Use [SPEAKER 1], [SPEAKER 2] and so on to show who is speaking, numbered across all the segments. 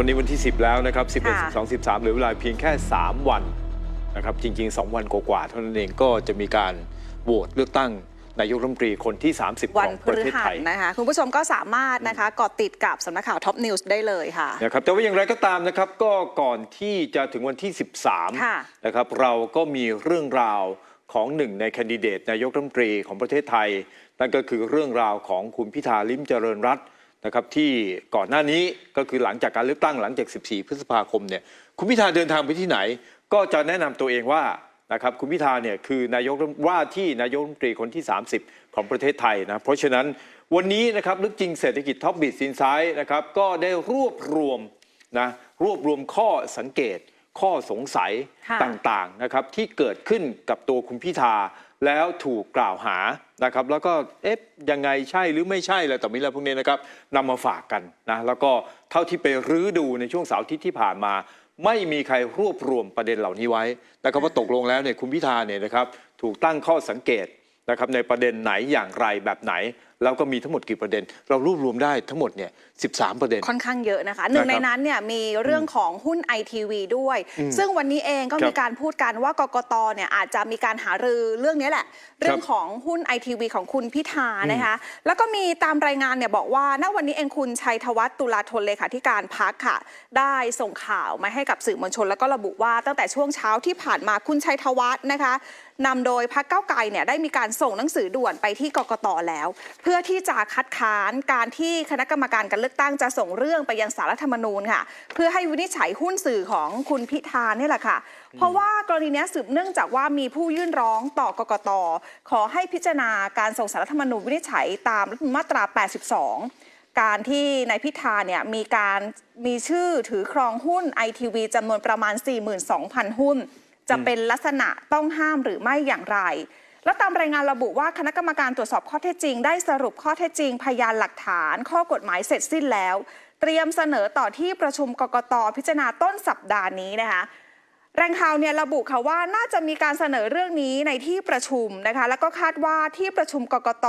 [SPEAKER 1] วันนี้วันที่ 10 แล้วนะครับ11
[SPEAKER 2] ค่ะ
[SPEAKER 1] 12 13เหลือเวลาเพียงแค่ 3 วันนะครับจริง ๆ 2 วันกว่าๆเท่านั้นเองก็จะมีการโหวตเลือกตั้งนายกรัฐมนตรีคนที่ 30ข
[SPEAKER 2] วัน
[SPEAKER 1] อง
[SPEAKER 2] พ
[SPEAKER 1] ประ
[SPEAKER 2] ฤ
[SPEAKER 1] เทศ
[SPEAKER 2] หั
[SPEAKER 1] ไท
[SPEAKER 2] ส
[SPEAKER 1] ย
[SPEAKER 2] นะคะ คุณผู้ชมก็สามารถนะคะเกาะติดกับสำนักข่าวท็อปนิวส์ได้เลยค่ะ
[SPEAKER 1] นะครับแต่ว่าอย่างไรก็ตามนะครับก็ก่อนที่จะถึงวันที่
[SPEAKER 2] ค่ะ
[SPEAKER 1] 13นะครับเราก็มีเรื่องราวของหนึ่งในแคนดิเดตนายกรัฐมนตรีของประเทศไทย นั่นก็คือเรื่องราวของคุณพิธาลิ้มเจริญรัตน์ นะครับที่ก่อนหน้านี้ก็คือหลังจากการเลือกตั้งหลังจาก 14 พฤษภาคมเนี่ยคุณพิธาเดินทางไปที่ไหน ก็จะแนะนำตัวเองว่านะครับคุณพิธาเนี่ยคือนายกรัฐว่าที่นายกรัฐมนตรีคนที่ 30 ของประเทศไทยนะเพราะฉะนั้นวันนี้นะครับลึกจริงเศรษฐกิจท็อปบิ z ซินไซด์นะครับก็ได้รวบรวมนะรวบรวมข้อสังเกตข้อสงสัย
[SPEAKER 2] ค่ะ
[SPEAKER 1] ต่างๆนะครับที่เกิดขึ้นกับตัวคุณพิธา แล้วถูกกล่าวหานะครับ แล้วก็เอ๊ะยังไงใช่หรือไม่ใช่อะไรต่อมีอะไรพวกนี้นะครับนำมาฝากกันนะแล้วก็เท่าที่ไปรื้อดูในช่วงเสาร์อาทิตย์ที่ผ่านมา ไม่มีใครรวบรวมประเด็นเหล่านี้ไว้นะครับว่าตกลงแล้วเนี่ยคุณพิธาเนี่ยนะครับถูกตั้งข้อสังเกตนะครับในประเด็นไหนอย่างไรแบบไหน แล้วก็มีทั้งหมดกี่ประเด็น เรารวบรวมได้ทั้งหมดเนี่ย13 ประเด็น
[SPEAKER 2] ค่อนข้างเยอะนะคะ หนึ่ง
[SPEAKER 1] นะครับ
[SPEAKER 2] ในนั้นเนี่ยมีเรื่องของหุ้นไอทีวีด้วย ซึ่งวันนี้เองก็
[SPEAKER 1] ครับ
[SPEAKER 2] มีการพูดกันว่ากกตเนี่ยอาจจะมีการหารือเรื่องนี้แหละ เรื่องของหุ้นไอทีวีของคุณพิธานะคะแล้วก็มีตามรายงานเนี่ยบอกว่าณวันนี้เองคุณชัยธวัฒน์ตุลาธนเลขาธิการพักค่ะ ได้ส่งข่าวมาให้กับสื่อมวลชน แล้วก็ระบุว่าตั้งแต่ช่วงเช้าที่ผ่านมาคุณชัยธวัฒน์นะคะนำโดยพักเก้าวไกลเนี่ยได้มีการส่งหนังสือด่วนไปที่กกตแล้วเพื่อที่จะคัดค้านการที่คณะกรรมการการเลือกตั้งจะส่งเรื่องไปยังสารรัฐธรรมนูญค่ะ เพื่อให้วินิจฉัยหุ้นสื่อของคุณพิธาเนี่ยแหละค่ะ เพราะว่ากรณีนี้สืบเนื่องจากว่ามีผู้ยื่นร้องต่อกกตขอให้พิจารณาการส่งสารรัฐธรรมนูญวินิจฉัยตามรัฐมาตรา 82 การที่นายพิธาเนี่ยมีการมีชื่อถือครองหุ้นไอทีวีจำนวนประมาณ 42,000 หุ้น จะเป็นลักษณะต้องห้ามหรือไม่อย่างไร และตามรายงานระบุว่าคณะกรรมการตรวจสอบข้อเท็จจริง ได้สรุปข้อเท็จจริง พยานหลักฐาน ข้อกฎหมายเสร็จสิ้นแล้ว เตรียมเสนอต่อที่ประชุมกกตพิจารณาต้นสัปดาห์นี้นะคะแรงข่าวเนี่ยระบุค่ะว่าน่าจะมีการเสนอเรื่องนี้ในที่ประชุมนะคะ แล้วก็คาดว่าที่ประชุมกกต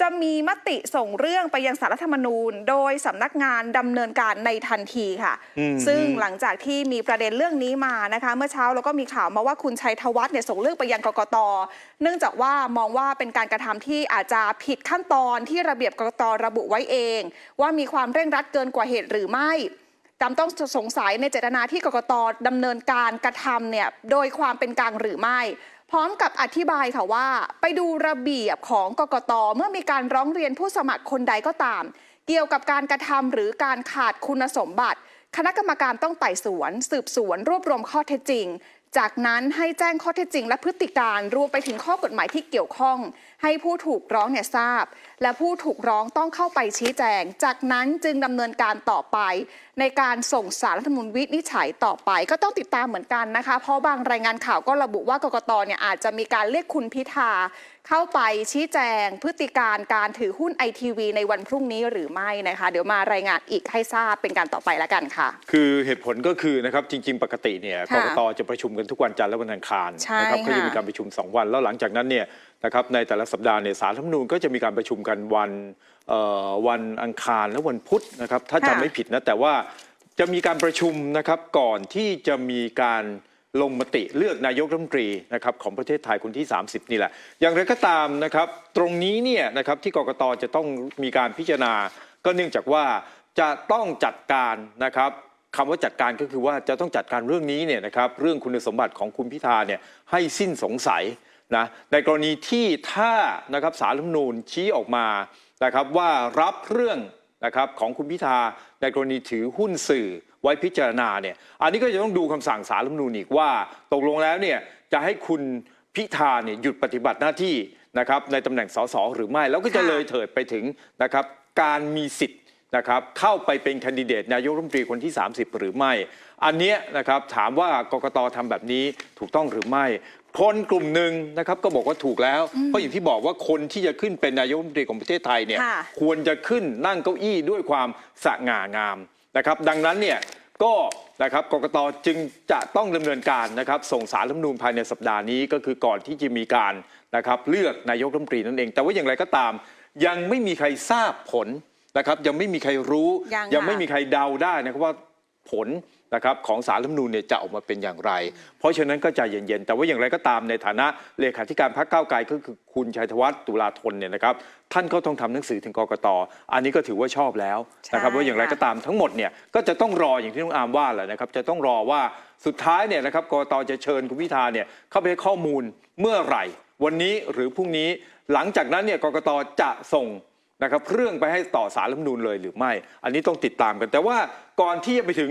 [SPEAKER 2] จะมีมติส่งเรื่องไปยังสารรัฐธรรมนูญ โดยสำนักงานดำเนินการในทันทีค่ะ
[SPEAKER 1] อืม
[SPEAKER 2] ซึ่งหลังจากที่มีประเด็นเรื่องนี้มานะคะ เมื่อเช้าเราก็มีข่าวมาว่าคุณชัยธวัฒน์เนี่ยส่งเรื่องไปยังกกต เนื่องจากว่ามองว่าเป็นการกระทำที่อาจจะผิดขั้นตอนที่ระเบียบกกตระบุไว้เอง ว่ามีความเร่งรัดเกินกว่าเหตุหรือไม่จำต้องสงสัยในเจตนาที่กกตดำเนินการกระทำเนี่ยโดยความเป็นกลางหรือไม่พ ร้อมกับอธิบายค่ะว่า ไปดูระเบียบของกกตเมื่อมีการร้องเรียนผู้สมัครคนใดก็ตาม เกี่ยวกับการกระทำหรือการขาดคุณสมบัติ คณะกรรมการต้องไต่สวน สืบสวนรวบรวมข้อเท็จจริง จากนั้นให้แจ้งข้อเท็จจริง และพฤติการรวมไปถึงข้อกฎหมายที่เกี่ยวข้อง ให้ผู้ถูกร้องเนี่ยทราบ และผู้ถูกร้องต้องเข้าไปชี้แจง จากนั้นจึงดำเนินการต่อไป ในการส่งสารรัฐมนูญวินิจฉัยต่อไป ก็ต้องติดตามเหมือนกันนะคะ เพราะบางรายงานข่าวก็ระบุว่ากกตเนี่ยอาจจะมีการเรียกคุณพิธา เข้าไปชี้แจงพฤติการการถือหุ้นไอทีวีในวันพรุ่งนี้หรือไม่นะคะ เดี๋ยวมารายงานอีกให้ทราบเป็นการต่อไปแล้วกันค่ะ
[SPEAKER 1] คือเหตุผลก็คือนะครับจริง ๆ ปกติเนี่ยก
[SPEAKER 2] ค่ะ
[SPEAKER 1] กตจะประชุมกันทุกวันจันทร์และวันอังคาร
[SPEAKER 2] ใช่
[SPEAKER 1] นะครับก็จะ
[SPEAKER 2] ค่ะ
[SPEAKER 1] มีการประชุม 2 วัน แล้วหลังจากนั้นเนี่ยนะครับในแต่ละสัปดาห์เนี่ยสารรัฐธรรมนูญก็จะมีการประชุมกันวันเอ่อวันอังคารและวันพุธนะครับถ้า
[SPEAKER 2] ค่ะ
[SPEAKER 1] จำไม่ผิดนะแต่ว่าจะมีการประชุมนะครับก่อนที่จะมีการ ลงมติเลือกนายกรัฐมนตรีนะครับของประเทศไทยคนที่ 30 นี่แหละ อย่างไรก็ตามนะครับตรงนี้เนี่ยนะครับที่กกตจะต้องมีการพิจารณา ก็เนื่องจากว่าจะต้องจัดการนะครับคำว่าจัดการก็คือว่าจะต้องจัดการเรื่องนี้เนี่ยนะครับเรื่องคุณสมบัติของคุณพิธาเนี่ยให้สิ้นสงสัยนะในกรณีที่ถ้านะครับสารรัฐมนูญชี้ออกมานะครับว่ารับเรื่อง นะครับของคุณพิธาในกรณีถือหุ้นสื่อไว้พิจารณาเนี่ยอันนี้ก็จะต้องดูคำสั่งสารรัฐมนูลอีกว่า ตกลงแล้วเนี่ยจะให้คุณพิธาเนี่ยหยุดปฏิบัติหน้าที่นะครับในตำแหน่งสสหรือไม่แล้วก็จะเลยเถิดไปถึงนะครับการมีสิทธิ์ นะครับเข้าไปเป็นแคนดิเดตนายกรัฐมนตรีคนที่ 30 หรือไม่ อันเนี้ยนะครับถามว่ากกตทำแบบนี้ถูกต้องหรือไม่ คนกลุ่มหนึ่งนะครับก็บอกว่าถูกแล้ว เพราะอย่างที่บอกว่าคนที่จะขึ้นเป็นนายกรัฐมนตรีของประเทศไทยเนี่ย
[SPEAKER 2] ค่ะ
[SPEAKER 1] ควรจะขึ้นนั่งเก้าอี้ด้วยความสง่างามนะครับดังนั้นเนี่ยก็นะครับกกตจึงจะต้องดำเนินการนะครับส่งสารรัฐธรรมนูญภายในสัปดาห์นี้ก็คือก่อนที่จะมีการนะครับเลือกนายกรัฐมนตรีนั่นเอง แต่ว่าอย่างไรก็ตาม ยังไม่มีใครทราบผล นะครับยังไม่มีใครรู้
[SPEAKER 2] ยัง
[SPEAKER 1] ยัง
[SPEAKER 2] ค่ะ
[SPEAKER 1] ไม่มีใครเดาได้นะครับว่าผลนะครับของสารรัฐธรรมนูญเนี่ยจะออกมาเป็นอย่างไร เพราะฉะนั้นก็ใจเย็นๆ แต่ว่าอย่างไรก็ตามในฐานะเลขาธิการพรรคก้าวไกลก็คือคุณชัยธวัฒน์ตุลาธนเนี่ยนะครับท่านก็ต้องทำหนังสือถึงกกตอันนี้ก็ถือว่าชอบแล้วนะครับ
[SPEAKER 2] ใช่
[SPEAKER 1] ว่าอย่างไรก็ตามทั้งหมดเนี่ยก็จะต้องรออย่างที่น้องอาร์มว่าแหละนะครับจะต้องรอว่าสุดท้ายเนี่ยนะครับกกตจะเชิญคุณพิธาเนี่ยเข้าไปให้ข้อมูลเมื่อไหร่ วันนี้หรือพรุ่งนี้หลังจากนั้นเนี่ยกกตจะส่ง นะครับเรื่องไปให้ต่อสารรัฐธรรมนูญเลยหรือไม่ อันนี้ต้องติดตามกัน แต่ว่าก่อนที่จะไปถึง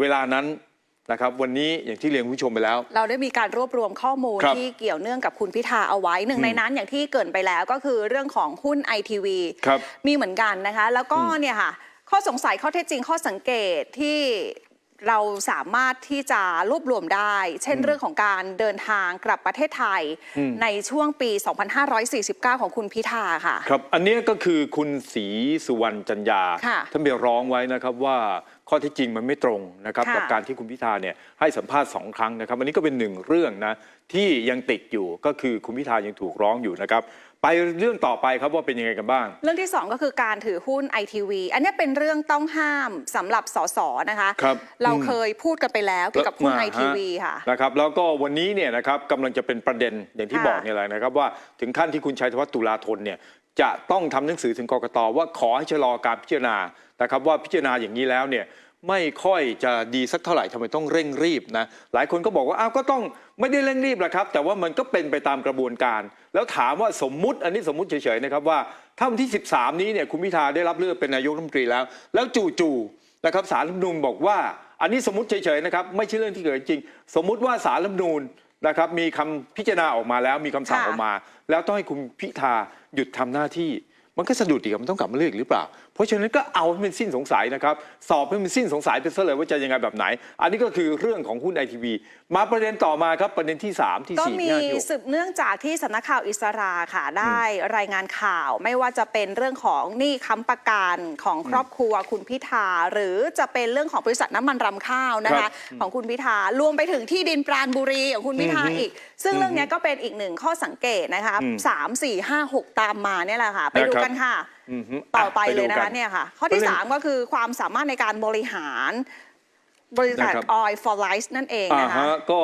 [SPEAKER 1] เวลานั้นนะครับวันนี้อย่างที่เรียนคุณผู้ชมไปแล้ว
[SPEAKER 2] เราได้มีการรวบรวมข้อมูล
[SPEAKER 1] ครับ
[SPEAKER 2] ที่เกี่ยวเนื่องกับคุณพิธาเอาไว้หนึ่งในนั้นอย่างที่เกรินไปแล้วก็คือเรื่องของหุ้นไอทีวี
[SPEAKER 1] ครับ
[SPEAKER 2] มีเหมือนกันนะคะ แล้วก็เนี่ยค่ะข้อสงสัยข้อเท็จจริงข้อสังเกตที่ เราสามารถที่จะรวบรวมได้ เช่นเรื่องของการเดินทางกลับประเทศไทย
[SPEAKER 1] อืม
[SPEAKER 2] ในช่วงปี 2549 ของคุณพิธาค่ะ
[SPEAKER 1] ครับ อันนี้ก็คือคุณศรีสุวรรณจันยา
[SPEAKER 2] ค่ะ
[SPEAKER 1] ท่านไปร้องไว้นะครับว่าข้อเที่จริงมันไม่ตรงนะครับ
[SPEAKER 2] ค่ะ
[SPEAKER 1] กับการที่คุณพิธาเนี่ยให้สัมภาษณ์สองครั้งนะครับ อันนี้ก็เป็นหนึ่งเรื่องนะที่ยังติดอยู่ก็คือคุณพิธายังถูกร้องอยู่นะครับ ไปเรื่องต่อไปครับว่าเป็นยังไงกันบ้าง
[SPEAKER 2] เรื่องที่ 2 ก็คือการถือหุ้นไอทีวีอันเนี้ยเป็นเรื่องต้องห้ามสำหรับสสนะคะ
[SPEAKER 1] ครับ
[SPEAKER 2] เรา
[SPEAKER 1] อืม
[SPEAKER 2] เคยพูดกันไปแล้วเกี่ยวกับหุ้นไอ
[SPEAKER 1] มา
[SPEAKER 2] ที
[SPEAKER 1] ฮะ
[SPEAKER 2] วีค่ะ
[SPEAKER 1] นะครับแล้วก็วันนี้เนี่ยนะครับกำลังจะเป็นประเด็นอย่างที่
[SPEAKER 2] ค่ะ
[SPEAKER 1] บอกเนี่ยแหละนะครับว่าถึงขั้นที่คุณชัยธวัฒน์ตุลาธนเนี่ยจะต้องทำหนังสือถึงกกตว่าขอให้ชะลอการพิจารณานะครับว่าพิจารณาอย่างนี้แล้วเนี่ย ไม่ค่อยจะดีสักเท่าไหร่ทำไมต้องเร่งรีบนะหลายคนก็บอกว่าอ้าวก็ต้องไม่ได้เร่งรีบแหละครับ แต่ว่ามันก็เป็นไปตามกระบวนการ แล้วถามว่าสมมุติอันนี้สมมุติเฉยๆนะครับว่าถ้าวันที่ 13 นี้เนี่ยคุณพิธาได้รับเลือกเป็นนายกรัฐมนตรีแล้ว แล้วจู่ๆนะครับสารรัฐธรรมนูญบอกว่า อันนี้สมมติเฉยๆนะครับไม่ใช่เรื่องที่เกิดจริง สมมุติว่าสารรัฐธรรมนูญนะครับมีคำพิจารณาออกมาแล้วมีคำสั่ง
[SPEAKER 2] ค่ะ
[SPEAKER 1] ออกมา แล้วต้องให้คุณพิธาหยุดทำหน้าที่ มันก็สะดุดอีกครับมันต้องกลับมาเลือกอีกหรือเปล่า เพราะฉะนั้นก็เอาให้มันสิ้นสงสัยนะครับ สอบให้มันสิ้นสงสัยไปซะเลยว่าจะยังไงแบบไหน อันนี้ก็คือเรื่องของหุ้นไอทีวีมาประเด็นต่อมาครับประเด็นที่ 3 ที่
[SPEAKER 2] ก็
[SPEAKER 1] 4
[SPEAKER 2] มี
[SPEAKER 1] ที่5ที่หก
[SPEAKER 2] สืบเนื่องจากที่สำนักข่าวอิสราค่ะได้รายงานข่าว ไม่ว่าจะเป็นเรื่องของหนี้ค้ำประกันของครอบครัวคุณพิธาหรือจะเป็นเรื่องของบริษัทน้ำมันรำข้าวนะ
[SPEAKER 1] ครั
[SPEAKER 2] คะ
[SPEAKER 1] บ
[SPEAKER 2] ของคุณพิธารวมไปถึงที่ดินปราณบุรีของคุณพิธา
[SPEAKER 1] อือฮึ
[SPEAKER 2] อีก ซึ่งเรื่องเนี้ยก็เป็นอีกหนึ่งข้อสังเกตนะคะ
[SPEAKER 1] อืม
[SPEAKER 2] สามสี่ห้าหกตามมาเนี่ยแหละค่ะ ไปดู
[SPEAKER 1] นะครับ
[SPEAKER 2] กันค่ะ
[SPEAKER 1] อือฮึ
[SPEAKER 2] ต่อไป
[SPEAKER 1] อะ
[SPEAKER 2] เลย
[SPEAKER 1] ดู
[SPEAKER 2] นะ
[SPEAKER 1] กั
[SPEAKER 2] คะเนี่ยค่ะ ข้อที่
[SPEAKER 1] ประเด็น
[SPEAKER 2] สามก็คือความสามารถในการบริหารบริษัท
[SPEAKER 1] นะครับ
[SPEAKER 2] Oil for Life นั่นเอง
[SPEAKER 1] อ่า
[SPEAKER 2] นะคะ
[SPEAKER 1] ฮะก็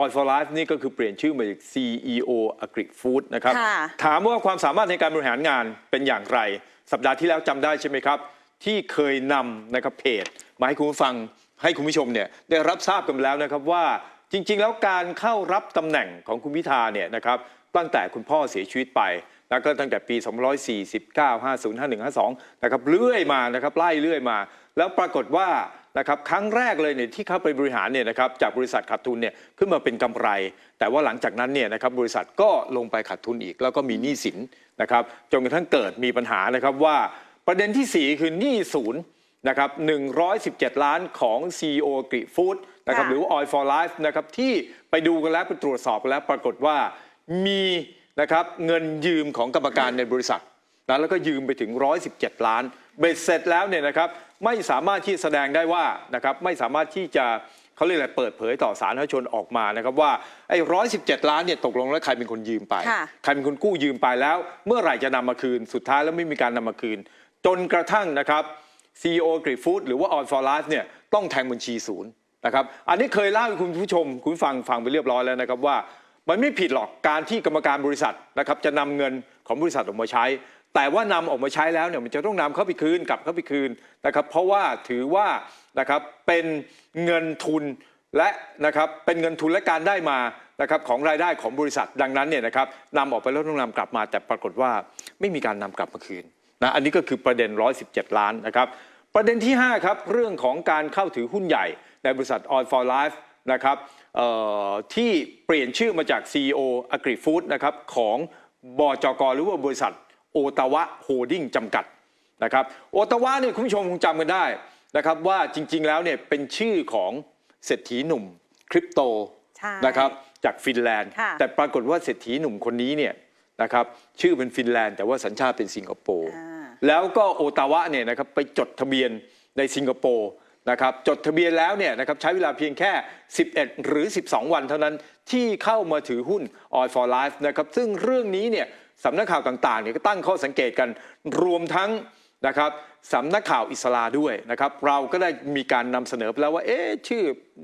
[SPEAKER 1] Oil for Life นี่ก็คือเปลี่ยนชื่อมาจาก CEO Agri Food นะครับ
[SPEAKER 2] ค่ะ
[SPEAKER 1] ถามว่าความสามารถในการบริหารงานเป็นอย่างไร สัปดาห์ที่แล้วจำได้ใช่ไหมครับ ที่เคยนำนะครับเพจมาให้คุณผู้ฟังให้คุณผู้ชมเนี่ยได้รับทราบกันแล้วนะครับว่าจริง ๆ แล้วการเข้ารับตำแหน่งของคุณพิธาเนี่ยนะครับตั้งแต่คุณพ่อเสียชีวิตไป แล้วก็ตั้งแต่ปี 249 50 51 52 นะครับเรื่อยมานะครับไล่เรื่อยมา แล้วปรากฏว่านะครับครั้งแรกเลยเนี่ยที่เข้าไปบริหารเนี่ยนะครับจากบริษัทขาดทุนเนี่ยขึ้นมาเป็นกำไร แต่ว่าหลังจากนั้นเนี่ยนะครับบริษัทก็ลงไปขาดทุนอีก แล้วก็มีหนี้สินนะครับจนกระทั่งเกิดมีปัญหานะครับว่าประเด็นที่ 4 คือหนี้ศูนย์นะครับ117 ล้านของ CEO กริฟู้ดนะครับ
[SPEAKER 2] ค่ะ
[SPEAKER 1] หรือว่า Oil for Life นะครับที่ไปดูกันแล้วไปตรวจสอบกันแล้วปรากฏว่ามี นะครับเงินยืมของกรรมการในบริษัทนะแล้วก็ยืมไปถึง 117 ล้าน เบ็ดเสร็จแล้วเนี่ยนะครับไม่สามารถที่แสดงได้ว่านะครับไม่สามารถที่จะเขาเรียกอะไรเปิดเผยต่อสาธารณชนออกมานะครับว่าไอ้117ล้านเนี่ยตกลงแล้วใครเป็นคนยืมไป
[SPEAKER 2] ค่ะ
[SPEAKER 1] ใครเป็นคนกู้ยืมไปแล้ว เมื่อไหร่จะนำมาคืนสุดท้ายแล้วไม่มีการนำมาคืน จนกระทั่งนะครับ CEO กริฟู้ดหรือว่า On for Life เนี่ยต้องแทงบัญชีศูนย์นะครับอันนี้เคยเล่าให้คุณผู้ชมคุณฟังฟังไปเรียบร้อยแล้วนะครับว่า มันไม่ผิดหรอกการที่กรรมการบริษัทนะครับจะนำเงินของบริษัทออกมาใช้ แต่ว่านำออกมาใช้แล้วเนี่ยมันจะต้องนำเข้าไปคืนกลับเข้าไปคืนนะครับ เพราะว่าถือว่านะครับเป็นเงินทุนและนะครับเป็นเงินทุนและการได้มานะครับของรายได้ของบริษัทดังนั้นเนี่ยนะครับนำออกไปแล้วต้องนำกลับมา แต่ปรากฏว่าไม่มีการนำกลับมาคืนนะอันนี้ก็คือประเด็น 117 ล้านนะครับ ประเด็นที่ 5 ครับ เรื่องของการเข้าถือหุ้นใหญ่ในบริษัท Oil for Life นะครับเอ่อที่เปลี่ยนชื่อมาจาก CEO Agri Food นะครับของบจกหรือว่าบริษัทโอตาวะโฮดดิ้งจำกัดนะครับโอตาวะเนี่ยคุณผู้ชมคงจำกันได้นะครับว่าจริง ๆแล้วเนี่ยเป็นชื่อของเศรษฐีหนุ่มคริปโต
[SPEAKER 2] ใช่
[SPEAKER 1] นะครับจากฟินแลนด์
[SPEAKER 2] ค่ะ
[SPEAKER 1] แต่ปรากฏว่าเศรษฐีหนุ่มคนนี้เนี่ยนะครับชื่อเป็นฟินแลนด์ แต่ว่าสัญชาติเป็นสิงคโปร์
[SPEAKER 2] อ่า
[SPEAKER 1] แล้วก็โอตาวะเนี่ยนะครับไปจดทะเบียนในสิงคโปร์ นะครับจดทะเบียนแล้วเนี่ยนะครับใช้เวลาเพียงแค่ 11 หรือ 12 วันเท่านั้นที่เข้ามาถือหุ้น Oil for Life นะครับซึ่งเรื่องนี้เนี่ยสำนักข่าวต่างๆเนี่ยก็ตั้งข้อสังเกตกันรวมทั้งนะครับสำนักข่าวอิสลาด้วยนะครับเราก็ได้มีการนำเสนอไปแล้วว่าเอ๊ะชื่อ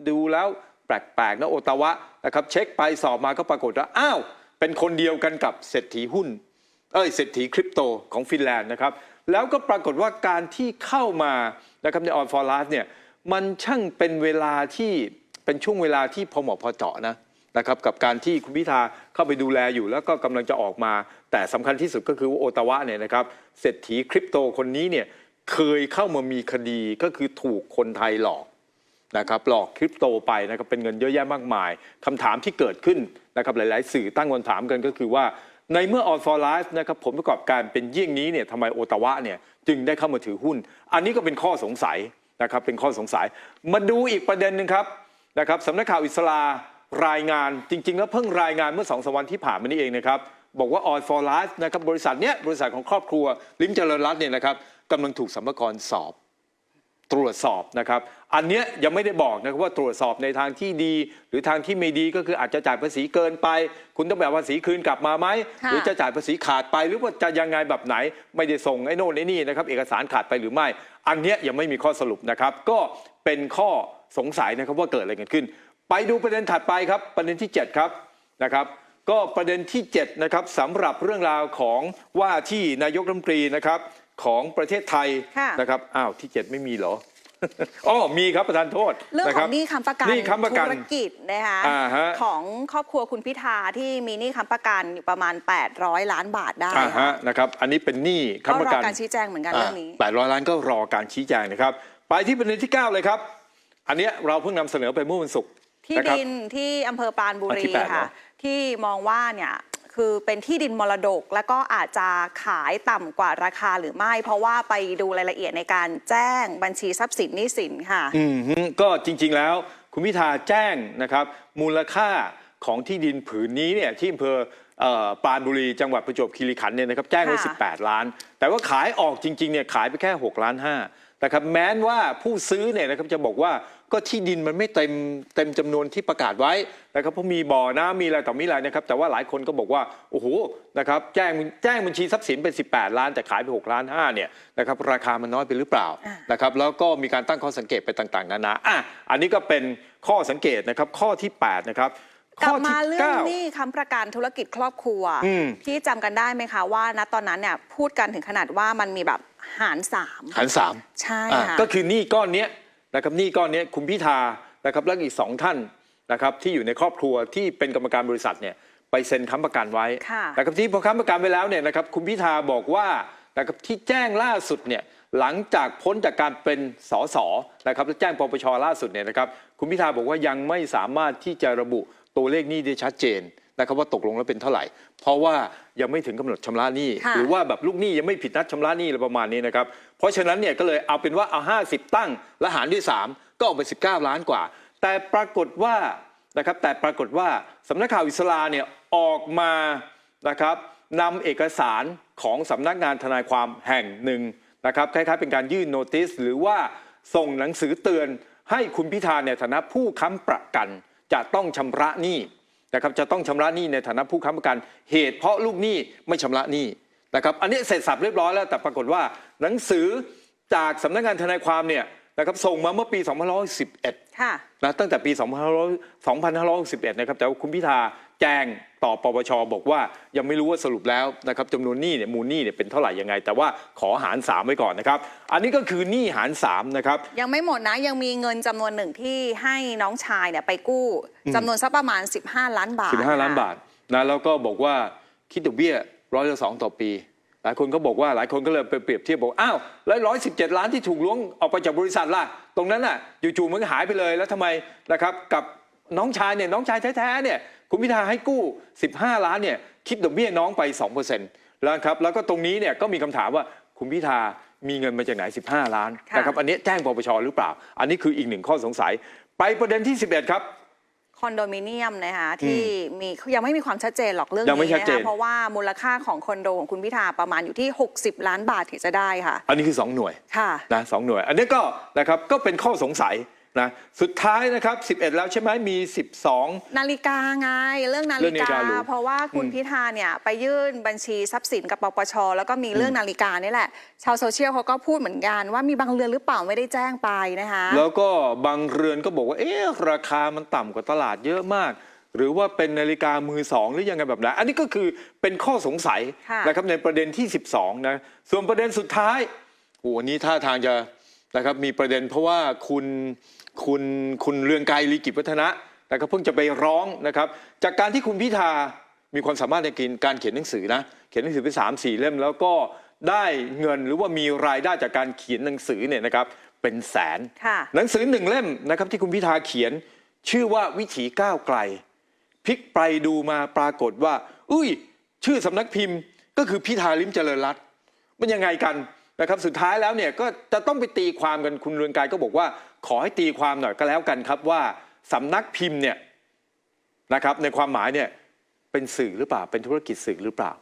[SPEAKER 1] ดูแล้วแปลกๆนะโอตาวะนะครับเช็คไปสอบมาก็ปรากฏว่าอ้าวเป็นคนเดียวกันกับเศรษฐีหุ้นเอ้ยเศรษฐีคริปโตของฟินแลนด์นะครับแล้วก็ปรากฏว่าการที่เข้ามา นะครับในออนฟอร์ไลฟ์เนี่ยมันช่างเป็นเวลาที่เป็นช่วงเวลาที่พอเหมาะพอเจาะนะนะครับกับการที่คุณพิธาเข้าไปดูแลอยู่แล้วก็กำลังจะออกมา แต่สำคัญที่สุดก็คือว่าโอตาวะเนี่ยนะครับเศรษฐีคริปโตคนนี้เนี่ยเคยเข้ามามีคดีก็คือถูกคนไทยหลอกนะครับหลอกคริปโตไปนะครับเป็นเงินเยอะแยะมากมายคำถามที่เกิดขึ้นนะครับหลาย ๆ สื่อตั้งคำถามกันก็คือว่า ในเมื่อ On for Life นะครับผลประกอบการเป็นเยี่ยงนี้เนี่ยทำไมโอตาวะเนี่ย จึงได้เข้ามาถือหุ้น อันนี้ก็เป็นข้อสงสัยนะครับเป็นข้อสงสัย มาดูอีกประเด็นหนึ่งครับนะครับสำนักข่าวอิสลารายงานจริง ๆ แล้วเพิ่งรายงานเมื่อสองสวันที่ผ่านมานี่เองนะครับบอกว่า On for Life นะครับบริษัทเนี้ยบริษัทของครอบครัว ลิมเจริญรัตน์เนี่ยนะครับกำลังถูกสัมภาระสอบ ตรวจสอบนะครับ อันเนี้ยยังไม่ได้บอกนะครับว่าตรวจสอบในทางที่ดี หรือทางที่ไม่ดีก็คืออาจจะจ่ายภาษีเกินไป คุณต้องแบบภาษีคืนกลับมาไหม
[SPEAKER 2] ค่ะ
[SPEAKER 1] หรือจะจ่ายภาษีขาดไป หรือว่าจะยังไงแบบไหน ไม่ได้ส่งไอ้โน่นไอ้นี่นะครับเอกสารขาดไปหรือไม่ อันเนี้ยยังไม่มีข้อสรุปนะครับ ก็เป็นข้อสงสัยนะครับว่าเกิดอะไรกันขึ้น ไปดูประเด็นถัดไปครับประเด็นที่ 7 ครับนะครับก็ประเด็นที่7นะครับสำหรับเรื่องราวของว่าที่นายกรัฐมนตรีนะครับ ของประเทศไทย
[SPEAKER 2] ค่ะ
[SPEAKER 1] นะครับอ้าวที่ 7 ไม่มีเหรอ อ๋อมีครับประธานโทษ
[SPEAKER 2] เรื่อง
[SPEAKER 1] นะ
[SPEAKER 2] ข
[SPEAKER 1] ค
[SPEAKER 2] อบงหนี้ค้ำประกัน
[SPEAKER 1] หนี้ค้ำประกัน
[SPEAKER 2] ธุรกิจนะคะ
[SPEAKER 1] อ่าฮะ
[SPEAKER 2] ของครอบครัวคุณพิธาที่มีหนี้ค้ำประกันอยู่ประมาณ 800 ล้านบาทได้
[SPEAKER 1] อ่า
[SPEAKER 2] ค่ะ
[SPEAKER 1] ฮะนะครับอันนี้เป็นหนี้
[SPEAKER 2] ก็
[SPEAKER 1] ค้ำประ
[SPEAKER 2] รอ
[SPEAKER 1] กัน
[SPEAKER 2] การชี้แจงเหมือนกันเรื่องนี้
[SPEAKER 1] แปดร้อยล้านก็รอการชี้แจงนะครับ ไปที่ประเด็นที่ 9 เลยครับ อันเนี้ยเราเพิ่งนำเสนอไปเมื่อวันศุกร์
[SPEAKER 2] ที่
[SPEAKER 1] นะครับ
[SPEAKER 2] ดินที่อำเภอปราณบุ
[SPEAKER 1] อะที่
[SPEAKER 2] รี
[SPEAKER 1] แปดเหรอ
[SPEAKER 2] ค่ะ ที่มองว่าเนี่ย คือเป็นที่ดินมรดก แล้วก็อาจจะขายต่ำกว่าราคาหรือไม่ เพราะว่าไปดูรายละเอียดในการแจ้งบัญชีทรัพย์สินหนี้สินค่ะ
[SPEAKER 1] อืมฮึก็จริงๆแล้วคุณพิธาแจ้งนะครับมูลค่าของที่ดินผืนนี้เนี่ยที่อำเภอเอ่อปราณบุรีจังหวัดประจวบคีรีขันธ์เนี่ยนะครับแจ้งไว้
[SPEAKER 2] ค่ะ
[SPEAKER 1] 18 ล้าน แต่ว่าขายออกจริงๆเนี่ยขายไปแค่ 6 ล้าน5นะครับแม้นว่าผู้ซื้อเนี่ยนะครับจะบอกว่า ก็ที่ดินมันไม่เต็มเต็มจำนวนที่ประกาศไว้นะครับเพราะมีบ่อน้ำมีอะไรต่อมีอะไรนะครับ แต่ว่าหลายคนก็บอกว่าโอ้โหนะครับแจ้งแจ้งบัญชีทรัพย์สินเป็น 18 ล้านแต่ขายไป6ล้าน5เนี่ยนะครับราคามันน้อยไปหรือเปล่า
[SPEAKER 2] อ่า
[SPEAKER 1] นะครับแล้วก็มีการตั้งข้อสังเกตไปต่างๆนานาอะอันนี้ก็เป็นข้อสังเกตนะครับข้อที่8นะครับ
[SPEAKER 2] กลั
[SPEAKER 1] ข้
[SPEAKER 2] บ
[SPEAKER 1] อที่
[SPEAKER 2] มาเรื่อง
[SPEAKER 1] เก้า
[SPEAKER 2] หนี้ค้ำประกันธุรกิจครอบครัว
[SPEAKER 1] อืม
[SPEAKER 2] ที่จำกันได้ไหมคะว่าณตอนนั้นเนี่ยพูดกันถึงขนาดว่ามันมีแบบหารสาม
[SPEAKER 1] หารสาม
[SPEAKER 2] ใช่
[SPEAKER 1] อะ
[SPEAKER 2] ค่ะ
[SPEAKER 1] ก็คือหนี้ก้อนเนี้ย นะครับหนี้ก้อนเนี้ยคุณพิธานะครับแล้วก็อีกสองท่านนะครับที่อยู่ในครอบครัวที่เป็นกรรมการบริษัทเนี่ยไปเซ็นค้ำประกันไว้
[SPEAKER 2] ค่ะ
[SPEAKER 1] นะครับที่พอค้ำประกันไปแล้วเนี่ยนะครับคุณพิธาบอกว่านะครับที่แจ้งล่าสุดเนี่ยหลังจากพ้นจากการเป็นสสนะครับและแจ้งปปชล่าสุดเนี่ยนะครับคุณพิธาบอกว่ายังไม่สามารถที่จะระบุตัวเลขหนี้ได้ชัดเจน นะครับว่าตกลงแล้วเป็นเท่าไหร่ เพราะว่ายังไม่ถึงกำหนดชำระหนี้
[SPEAKER 2] ค่ะ
[SPEAKER 1] หรือว่าแบบลูกหนี้ยังไม่ผิดนัดชำระหนี้อะไรประมาณนี้นะครับเพราะฉะนั้นเนี่ยก็เลยเอาเป็นว่าเอา 50 ตั้งและหารด้วย 3 ก็ออกไป 19 ล้านกว่า แต่ปรากฏว่านะครับแต่ปรากฏว่าสำนักข่าวอิสลาเนี่ยออกมานะครับนำเอกสารของสำนักงานทนายความแห่งหนึ่งนะครับคล้ายๆเป็นการยื่นโนติส หรือว่าส่งหนังสือเตือนให้คุณพิธาในฐานะผู้ค้ำประกันจะต้องชำระหนี้ นะครับจะต้องชำระหนี้ในฐานะผู้ค้ำประกันเหตุ เพราะลูกหนี้ไม่ชำระหนี้นะครับอันนี้เสร็จสับเรียบร้อยแล้วแต่ปรากฏว่าหนังสือจากสำนักงานทนายความเนี่ย นะครับส่งมาเมื่อปี 2511
[SPEAKER 2] ค่ะ
[SPEAKER 1] นะตั้งแต่ปี 2561นะครับ แต่ว่าคุณพิธาแจ้งต่อปปชบอกว่ายังไม่รู้ว่าสรุปแล้วนะครับจำนวนหนี้เนี่ยมูลหนี้เนี่ยเป็นเท่าไหร่ยังไง แต่ว่าขอหาร 3 ไว้ก่อนนะครับ อันนี้ก็คือหนี้หาร 3 นะครับ
[SPEAKER 2] ยังไม่หมดนะยังมีเงินจำนวนหนึ่งที่ให้น้องชายเนี่ยไปกู้จำนวนสักประมาณ 15 ล้านบาท
[SPEAKER 1] 15 ล้าน
[SPEAKER 2] ค่ะ
[SPEAKER 1] บาทนะแล้วก็บอกว่าคิดดอกเบี้ยร้อยละสองต่อปี หลายคนก็บอกว่าหลายคนก็เลยไปเปรียบเทียบบอกอ้าวแล้วร้อยสิบเจ็ดล้านที่ถูกล้วงออกไปจากบริษัทล่ะ ตรงนั้นน่ะจู่ๆมันก็หายไปเลยแล้วทำไมนะครับกับน้องชายเนี่ยน้องชายแท้ๆเนี่ยคุณพิธาให้กู้ 15 ล้านเนี่ยคิดดอกเบี้ยน้องไป 2%แล้วครับแล้วก็ตรงนี้เนี่ยก็มีคำถามว่าคุณพิธามีเงินมาจากไหน 15 ล้าน
[SPEAKER 2] ค่ะ
[SPEAKER 1] นะครับอันนี้แจ้งปปชหรือเปล่า อันนี้คืออีกหนึ่งข้อสงสัย ไปประเด็นที่ 11 ครับ
[SPEAKER 2] คอนโดมิเนียมนะคะที่มียังไม่มีความชัดเจนหรอกเรื่อง
[SPEAKER 1] ยังไม่
[SPEAKER 2] นี้
[SPEAKER 1] ชัด
[SPEAKER 2] นะ
[SPEAKER 1] เจน
[SPEAKER 2] คะเพราะว่ามูลค่าของคอนโดของคุณพิธาประมาณอยู่ที่ 60 ล้านบาทถึงจะได้ค่ะ
[SPEAKER 1] อันนี้คือ 2 หน่วย
[SPEAKER 2] ค่ะ
[SPEAKER 1] นะสองหน่วย อันนี้ก็นะครับก็เป็นข้อสงสัย นะสุดท้ายนะครับ 11 แล้วใช่ไหมมี 12
[SPEAKER 2] นาฬิกาไงเรื่องนา
[SPEAKER 1] เรื่
[SPEAKER 2] ฬิ
[SPEAKER 1] องนาฬิ
[SPEAKER 2] กา
[SPEAKER 1] กาหรู
[SPEAKER 2] เพราะว่าคุณ
[SPEAKER 1] อืม
[SPEAKER 2] พิธาเนี่ยไปยื่นบัญชีทรัพย์สินกับปปช แล้วก็มีเรื่องนาฬิกานี่แหละ ชาวโซเชียลเขาก็พูดเหมือนกันว่ามีบางเรือนหรือเปล่าไม่ได้แจ้งไปนะคะ
[SPEAKER 1] แล้วก็บางเรือนก็บอกว่าเอ๊ะราคามันต่ำกว่าตลาดเยอะมาก หรือว่าเป็นนาฬิกามือสองหรือยังไงแบบนั้นอันนี้ก็คือเป็นข้อสงสัย
[SPEAKER 2] ค่ะ
[SPEAKER 1] นะครับในประเด็นที่ 12นะส่วนประเด็นสุดท้ายโอ้โหอันนี้ท่าทางจะ นะครับมีประเด็นเพราะว่าคุณคุณคุณเรืองไกรลีกิจวัฒนะนะครับเพิ่งจะไปร้องนะครับ จากการที่คุณพิธามีความสามารถในการเขียนหนังสือนะเขียนหนังสือไปสามสี่เล่ม แล้วก็ได้เงินหรือว่ามีรายได้จากการเขียนหนังสือเนี่ยนะครับเป็นแสน
[SPEAKER 2] ค่ะ
[SPEAKER 1] หนังสือหนึ่งเล่มนะครับที่คุณพิธาเขียนชื่อว่าวิถีก้าวไกลพลิกไปดูมาปรากฏว่า อุ้ย ชื่อสำนักพิมพ์ ก็คือพิธาลิมเจริญรัตน์มันยังไงกัน นะครับสุดท้ายแล้วเนี่ยก็จะต้องไปตีความกันคุณเรืองไกรก็บอกว่า ขอให้ตีความหน่อยก็แล้วกันครับว่าสำนักพิมพ์เนี่ยนะครับในความหมายเนี่ยเป็นสื่อหรือเปล่าเป็นธุรกิจสื่อหรือเปล่า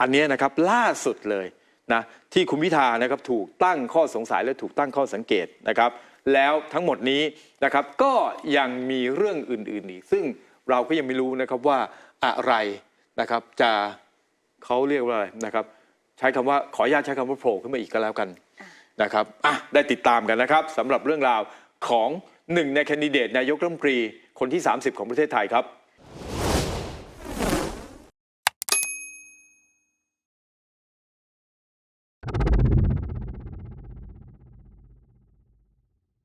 [SPEAKER 1] อันนี้นะครับล่าสุดเลยนะที่คุณพิธานะครับถูกตั้งข้อสงสัยและถูกตั้งข้อสังเกตนะครับ แล้วทั้งหมดนี้นะครับก็ยังมีเรื่องอื่น ๆ อีก ซึ่งเราก็ยังไม่รู้นะครับว่าอะไรนะครับจะเขาเรียกว่าอะไรนะครับ ใช้คำว่าขออนุญาตใช้คำว่าโผล่ขึ้นมาอีกก็แล้วกันนะครับอะได้ติดตามกันนะครับสำหรับเรื่องราวของหนึ่งในแคนดิเดตนายกรัฐมนตรีคนที่ 30 ของประเทศไทยครับ